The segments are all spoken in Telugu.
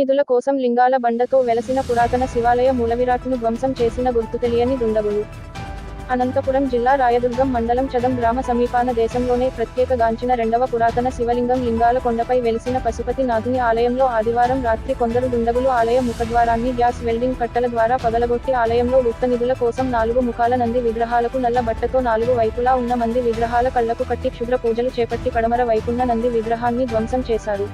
నిధుల కోసం లింగాల బండతో వెలసిన పురాతన శివాలయ మూలవిరాట్ను ధ్వంసం చేసిన గుర్తు తెలియని దుండగులు. అనంతపురం జిల్లా రాయదుర్గం మండలం చదం గ్రామ సమీపాన దేశంలోనే ప్రత్యేక గాంచిన రెండవ పురాతన శివలింగం లింగాల కొండపై వెలిసిన పశుపతి నాథుని ఆలయంలో ఆదివారం రాత్రి కొందరు దుండగులు ఆలయ ముఖద్వారాన్ని గ్యాస్ వెల్డింగ్ కట్టల ద్వారా పగలగొట్టి ఆలయంలో గుప్త నిధుల కోసం నాలుగు ముఖాల నంది విగ్రహాలకు నల్ల బట్టతో నాలుగు వైపులా ఉన్న మంది విగ్రహాల కళ్ళకు కట్టి క్షుద్ర పూజలు చేపట్టి పడమర వైపున్న నంది విగ్రహాన్ని ధ్వంసం చేశారు.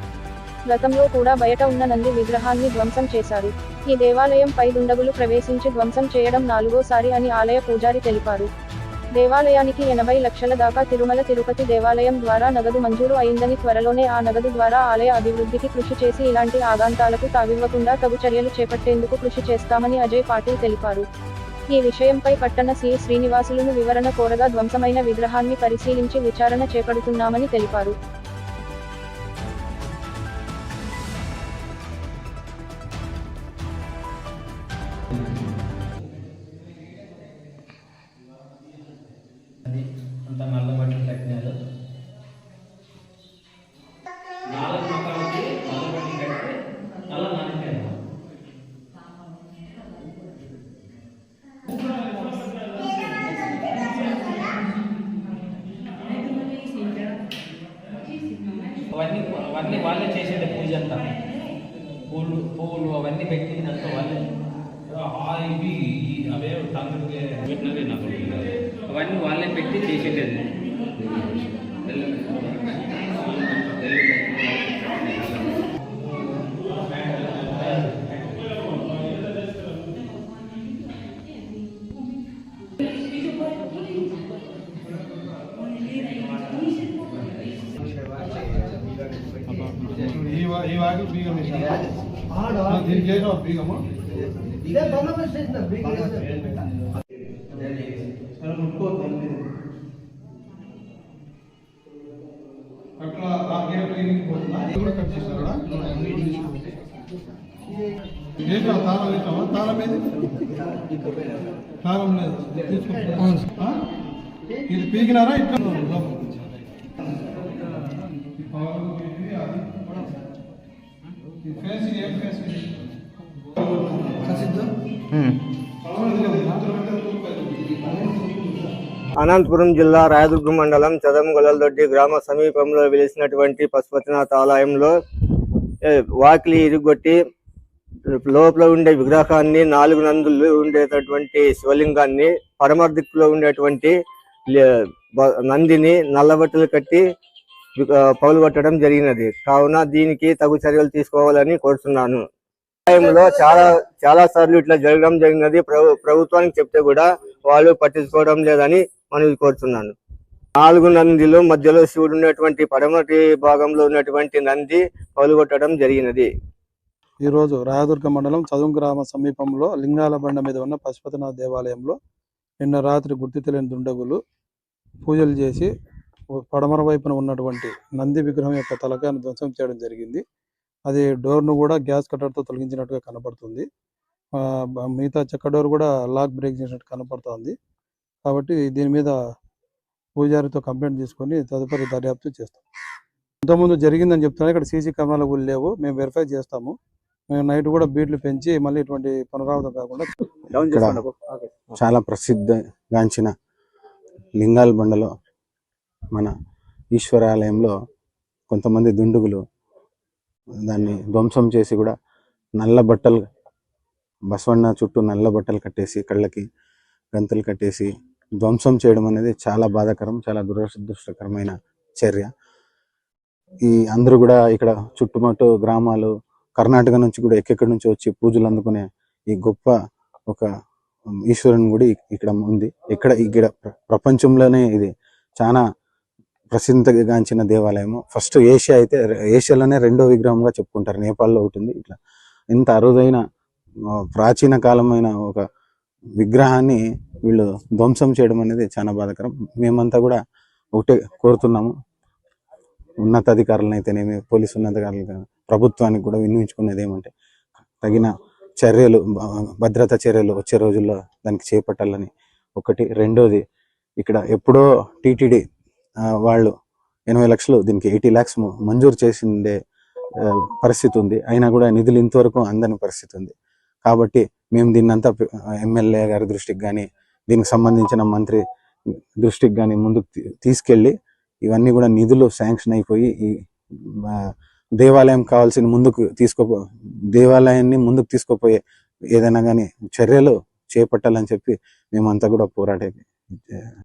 గతంలో కూడా బయట ఉన్న నంది విగ్రహాన్ని ధ్వంసం చేశారు. ఈ దేవాలయం పై దుండగులు ప్రవేశించి ధ్వంసం చేయడం నాలుగోసారి అని ఆలయ పూజారి తెలిపారు. దేవాలయానికి ఎనభై లక్షల దాకా తిరుమల తిరుపతి దేవాలయం ద్వారా నగదు మంజూరు అయిందని త్వరలోనే ఆ నగదు ద్వారా ఆలయ అభివృద్ధికి కృషి చేసి ఇలాంటి ఆగాంతాలకు తావివ్వకుండా తగు చర్యలు చేపట్టేందుకు కృషి చేస్తామని అజయ్ పాటిల్ తెలిపారు. ఈ విషయంపై పట్టణ సి. శ్రీనివాసులను వివరణ కోరగా ధ్వంసమైన విగ్రహాన్ని పరిశీలించి విచారణ చేపడుతున్నామని తెలిపారు. అవన్నీ అవన్నీ వాళ్ళే చేసేది పూజ అంతా. పూలు పువ్వులు అవన్నీ పెట్టి అంతా వాళ్ళే. ఇవి అవే పెట్టినవి నాకు అవన్నీ వాళ్ళే పెట్టి చేసేటది ఈ వాకి బీగం వేసాను. దీనికి వేసావా బీగము? అట్లా ఆ గేట్ పోతుందా? కూడా కట్ చేస్తారా వేసావా తాళం వేసావా తాళం ఏది? తాళం లేదు. తీసుకుంటా? ఇది పీకినారా? ఇట్లా? Hmm. అనంతపురం జిల్లా రాయదుర్గం మండలం చదంగొలదొడ్డి గ్రామ సమీపంలో వెలిసినటువంటి పశుపతినాథ ఆలయంలో వాకిలి ఇరుగొట్టి లోపల ఉండే విగ్రహాన్ని నాలుగు నందులు ఉండేటటువంటి శివలింగాన్ని పడమర దిక్కులో ఉండేటువంటి నందిని నల్లబట్టలు కట్టి పగులుగొట్టడం జరిగినది. కావున దీనికి తగు చర్యలు తీసుకోవాలని కోరుతున్నాను టైంలో చాలా చాలా సార్లు ఇట్లా జరగడం జరిగినది ప్రభుత్వానికి చెప్తే కూడా వాళ్ళు పట్టించుకోవడం లేదని మనవి కోరుతున్నాను నాలుగు నందిలో మధ్యలో శివుడు ఉన్నటువంటి పడమటి భాగంలో ఉన్నటువంటి నంది పలుగొట్టడం జరిగినది. ఈరోజు రాయదుర్గ మండలం చదువు గ్రామ సమీపంలో లింగాల బండ మీద ఉన్న పశుపతినాథ దేవాలయంలో నిన్న రాత్రి గుర్తు తెలియని దుండగులు పూజలు చేసి పడమర వైపున ఉన్నటువంటి నంది విగ్రహం యొక్క తలకాయను ధ్వంసం చేయడం జరిగింది. అది డోర్ను కూడా గ్యాస్ కట్టర్తో తొలగించినట్టుగా కనపడుతుంది. మిగతా చెక్క డోర్ కూడా లాక్ బ్రేక్ చేసినట్టు కనపడుతోంది. కాబట్టి దీని మీద పూజారితో కంప్లైంట్ తీసుకొని తదుపరి దర్యాప్తు చేస్తాం. ఇంతకుముందు జరిగిందని చెప్తున్నారు. ఇక్కడ సీసీ కెమెరాలు కూడా లేవు. మేము వెరిఫై చేస్తాము. మేము నైట్ కూడా బీట్లు పెంచి మళ్ళీ ఇటువంటి పునరావృతం కాకుండా ఇక్కడ చాలా ప్రసిద్ధగాంచిన లింగాల బండలో మన ఈశ్వరాలయంలో కొంతమంది దుండుగులు దాన్ని ధ్వంసం చేసి కూడా నల్ల బట్టలు బసవన్న చుట్టూ నల్ల బట్టలు కట్టేసి కళ్ళకి గంతులు కట్టేసి ధ్వంసం చేయడం అనేది చాలా బాధాకరం చాలా దురదృష్టకరమైన చర్య. ఈ అందరూ కూడా ఇక్కడ చుట్టుముట్టు గ్రామాలు కర్ణాటక నుంచి కూడా ఎక్కడి నుంచి వచ్చి పూజలు అందుకునే ఈ గొప్ప ఒక ఈశ్వరుని గుడి ఇక్కడ ఉంది. ఇక్కడ ఇక్కడ ప్ర- ప్రపంచంలోనే ఇది చాలా ప్రసిద్ధిగాంచిన దేవాలయము. ఫస్ట్ ఏషియా అయితే ఏషియాలోనే రెండో విగ్రహంగా చెప్పుకుంటారు. నేపాల్లో ఒకటి ఉంది. ఇట్లా ఇంత అరుదైన ప్రాచీన కాలమైన ఒక విగ్రహాన్ని వీళ్ళు ధ్వంసం చేయడం అనేది చాలా బాధాకరం. మేమంతా కూడా ఒకటే కోరుతున్నాము. ఉన్నతాధికారులను అయితేనేమి పోలీసు ఉన్నతాధికారులు ప్రభుత్వానికి కూడా వినియోగించుకునేది ఏమంటే తగిన చర్యలు భద్రతా చర్యలు వచ్చే రోజుల్లో దానికి చేపట్టాలని. ఒకటి. రెండోది ఇక్కడ ఎప్పుడో టీటీడీ వాళ్ళు ఎనభై లక్షలు దీనికి ఎయిటీ ల్యాక్స్ మంజూరు చేసిందే పరిస్థితి ఉంది. అయినా కూడా నిధులు ఇంతవరకు అందని పరిస్థితి ఉంది. కాబట్టి మేము దీన్నంతా ఎమ్మెల్యే గారి దృష్టికి కానీ దీనికి సంబంధించిన మంత్రి దృష్టికి కానీ ముందుకు తీసుకెళ్ళి ఇవన్నీ కూడా నిధులు శాంక్షన్ అయిపోయి ఈ దేవాలయం కావాల్సిన ముందుకు తీసుకో దేవాలయాన్ని ముందుకు తీసుకోపోయే ఏదైనా కానీ చర్యలు చేపట్టాలని చెప్పి మేమంతా కూడా పోరాడే